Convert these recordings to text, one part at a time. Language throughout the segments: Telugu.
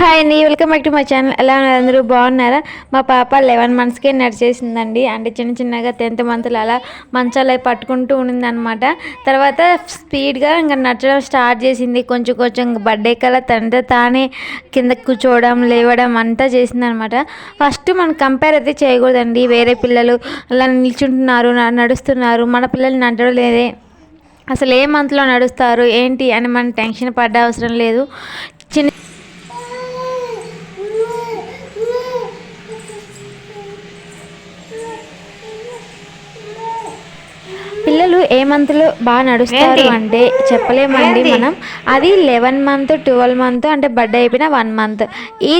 హాయ్ అండి welcome back to my channel. ఎలా ఉన్నారు? అందరూ బాగున్నారా? మా పాప లెవెన్ మంత్స్కే నడిచేసిందండి. అంటే చిన్న చిన్నగా టెన్త్ మంత్లో అలా మంచాలు అవి పట్టుకుంటూ ఉండిందనమాట తర్వాత స్పీడ్గా ఇంకా నడచడం స్టార్ట్ చేసింది. కొంచెం కొంచెం బర్త్డే కల్లా తండ్రి తానే కింద కూర్చోవడం లేవడం అంతా చేసిందనమాట ఫస్ట్ మనం కంపేర్ అయితే చేయకూడదండి. వేరే పిల్లలు అలా నిల్చుంటున్నారు నడుస్తున్నారు. మన పిల్లలు నడవడం లేదే. అసలు ఏ మంత్లో నడుస్తారు? ఏంటి? అని మనం టెన్షన్ పడ్డ అవసరం లేదు. చిన్న పిల్లలు ఏ మంత్లో బాగా నడుస్తారు? అంటే చెప్పలేమండి? మనం. అది లెవెన్ మంత్ ట్వెల్వ్ మంత్ అంటే బర్త్డే అయిపోయిన వన్ మంత్ ఈ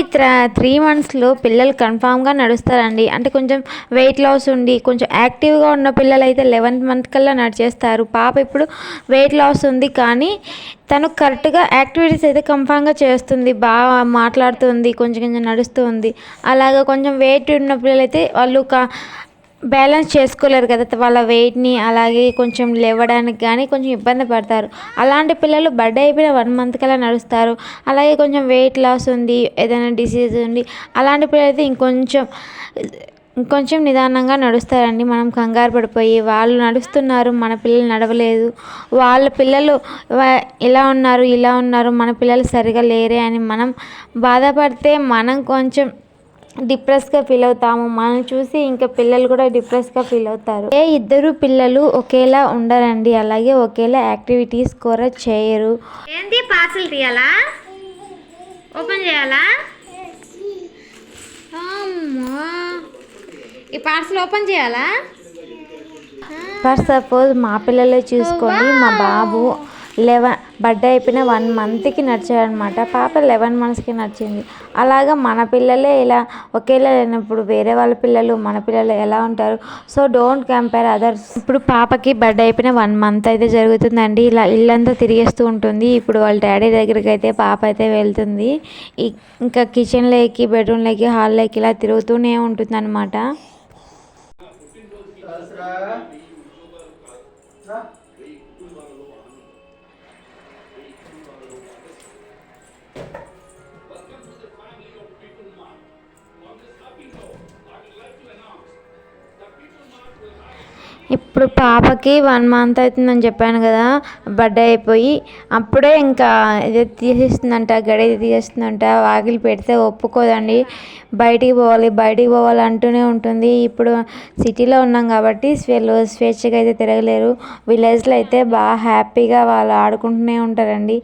త్రీ మంత్స్లో పిల్లలు కన్ఫామ్గా నడుస్తారండి. అంటే కొంచెం వెయిట్ లాస్ ఉండి కొంచెం యాక్టివ్గా ఉన్న పిల్లలు అయితే లెవెన్త్ మంత్ కల్లా నడిచేస్తారు. పాప ఇప్పుడు వెయిట్ లాస్ ఉంది కానీ తను కరెక్ట్గా యాక్టివిటీస్ అయితే కన్ఫామ్గా చేస్తుంది. బాగా మాట్లాడుతుంది కొంచెం కొంచెం నడుస్తుంది. అలాగా కొంచెం వెయిట్ ఉన్న పిల్లలైతే వాళ్ళు కా బ్యాలెన్స్ చేసుకోలేరు కదా. వాళ్ళ వెయిట్ని అలాగే కొంచెం లేవడానికి కానీ కొంచెం ఇబ్బంది పడతారు. అలాంటి పిల్లలు బర్త్డే అయిపోయిన వన్ మంత్ కల్లా నడుస్తారు. అలాగే కొంచెం వెయిట్ లాస్ ఉంది ఏదైనా డిసీజ్ ఉంది. అలాంటి పిల్లలు అయితే ఇంకొంచెం ఇంకొంచెం నిదానంగా నడుస్తారండి. మనం కంగారు పడిపోయి వాళ్ళు నడుస్తున్నారు మన పిల్లలు నడవలేదు. వాళ్ళ పిల్లలు ఇలా ఉన్నారు ఇలా ఉన్నారు మన పిల్లలు సరిగా లేరే అని మనం బాధపడితే మనం కొంచెం డిప్రెస్గా ఫీల్ అవుతాము. మనం చూసి ఇంకా పిల్లలు కూడా డిప్రెస్గా ఫీల్ అవుతారు. ఏ ఇద్దరు పిల్లలు ఒకేలా ఉండరండి. అలాగే ఒకేలా యాక్టివిటీస్ కూడా చేయరు. ఏంటి పార్సల్ తీయాలా? ఓపెన్ చేయాలా? ఈ పార్సల్ ఓపెన్ చేయాలా? ఫర్ సపోజ్ మా పిల్లలే చూసుకోండి మా బాబు లెవెన్ బర్త్డే అయిపోయిన వన్ మంత్కి నడిచాడనమాట పాప లెవెన్ మంత్స్కి నడిచింది. అలాగా మన పిల్లలే ఇలా ఒకేలా లేనప్పుడు వేరే వాళ్ళ పిల్లలు మన పిల్లలు ఎలా ఉంటారు? So don't compare others. ఇప్పుడు పాపకి బర్త్డే అయిపోయిన వన్ మంత్ అయితే జరుగుతుందండి. ఇలా ఇల్లంతా తిరిగేస్తూ ఉంటుంది. ఇప్పుడు వాళ్ళ డాడీ దగ్గరికి అయితే పాప అయితే వెళ్తుంది. ఇంకా కిచెన్లోకి బెడ్రూమ్లోకి హాల్లోకి ఇలా తిరుగుతూనే ఉంటుంది అనమాట ఇప్పుడు పాపకి వన్ మంత్ అవుతుందని చెప్పాను కదా బర్త్డే అయిపోయి అప్పుడే ఇంకా ఇది తీసేస్తుందంట గడి తీసేస్తుందంట వాకిలి పెడితే ఒప్పుకోదండి. బయటికి పోవాలి బయటికి పోవాలి అంటూనే ఉంటుంది. ఇప్పుడు సిటీలో ఉన్నాం కాబట్టి వీళ్ళు స్వేచ్ఛగా అయితే తిరగలేరు. విలేజ్లో అయితే బాగా హ్యాపీగా వాళ్ళు ఆడుకుంటూనే ఉంటారండి.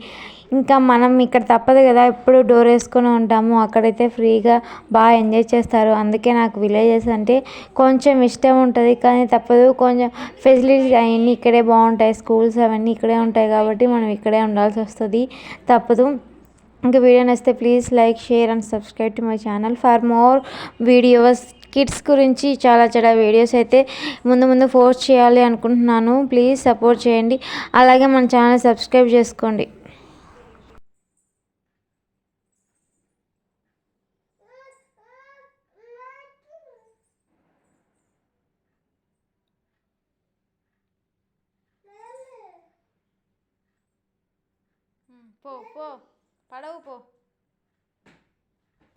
ఇంకా మనం ఇక్కడ తప్పదు కదా ఎప్పుడు డోర్ వేసుకొని ఉంటాము. అక్కడైతే ఫ్రీగా బాగా ఎంజాయ్ చేస్తారు. అందుకే నాకు విలేజెస్ అంటే కొంచెం ఇష్టం ఉంటుంది. కానీ తప్పదు కొంచెం ఫెసిలిటీస్ అవన్నీ ఇక్కడే బాగుంటాయి. స్కూల్స్ అవన్నీ ఇక్కడే ఉంటాయి కాబట్టి మనం ఇక్కడే ఉండాల్సి వస్తుంది. తప్పదు. ఇంకా వీడియో నచ్చితే please like share and subscribe to my channel for more videos kids గురించి చాలా చాలా వీడియోస్ అయితే ముందు ముందు పోస్ట్ చేయాలి అనుకుంటున్నాను. ప్లీజ్ సపోర్ట్ చేయండి. అలాగే మన ఛానల్ సబ్స్క్రైబ్ చేసుకోండి. போ போ. படவு போ.